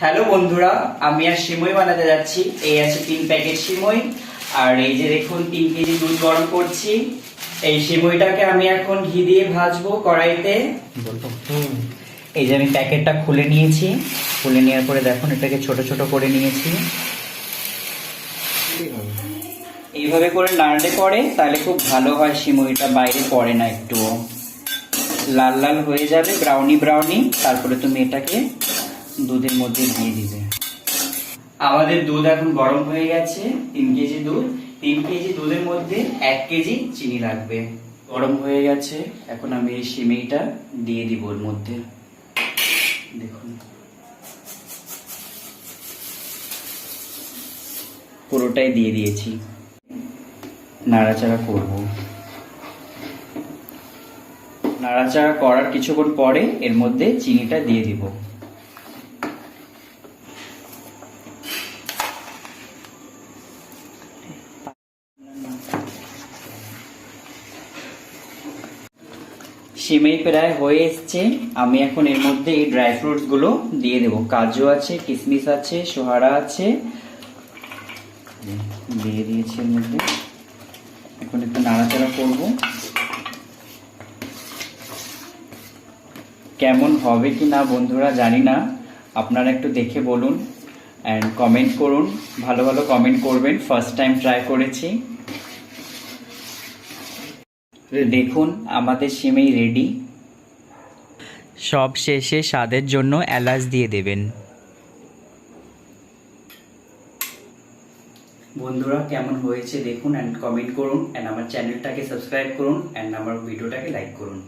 Hello বন্ধুরা, আমি আর সিমই বানাতে যাচ্ছি। এই আছে তিন প্যাকেট সিমই, আর এই যে দেখুন, তিন কেজি দুধ গরম করছি। এই সিমইটাকে আমি এখন ঘি দিয়ে ভাজবো কড়াইতে। এই যে আমি প্যাকেটটা খুলে নিয়েছি। খুলে নেওয়ার পরে দেখুন, এটাকে ছোট ছোট করে নিয়েছি। এইভাবে করে নাড়লে পরে তাহলে খুব ভালো হয় সিমইটা, বাইরে পড়ে না একটুও। লাল লাল হয়ে যাবে ব্রাউনি ব্রাউনি তারপরে তুমি এটাকে দুধের মধ্যে দিয়ে দিবে আমাদের দুধ এখন গরম হয়ে গেছে, তিন কেজি দুধ। তিন কেজি দুধের মধ্যে এক কেজি চিনি লাগবে। গরম হয়ে গেছে, এখন আমি এই সিমেইটা দিয়ে দিব ওর মধ্যে। দেখুন। পুরোটাই দিয়ে দিয়েছি। নাড়াচাড়া করব। নাড়াচাড়া করার কিছুক্ষণ পরে এর মধ্যে চিনিটা দিয়ে দিব। সিমেই প্রায় হয়ে এসছে। আমি এখন এর মধ্যে এই ড্রাই ফ্রুটসগুলো দিয়ে দেবো। কাজু আছে কিশমিশ আছে, সোহারা আছে। দিয়ে দিয়েছি এর মধ্যে। এখন একটু নাড়াচাড়া করব। কেমন হবে কি না বন্ধুরা জানি না। আপনারা একটু দেখে বলুন। অ্যান্ড কমেন্ট করুন। ভালো ভালো কমেন্ট করবেন। ফার্স্ট টাইম ট্রাই করেছি। দেখুন আমাদের সিমেই রেডি সব শেষে স্বাদের জন্য এলাচ দিয়ে দেবেন। বন্ধুরা কেমন হয়েছে দেখুন অ্যান্ড কমেন্ট করুন অ্যান্ড আমার চ্যানেলটাকে সাবস্ক্রাইব করুন অ্যান্ড আমার ভিডিওটাকে লাইক করুন।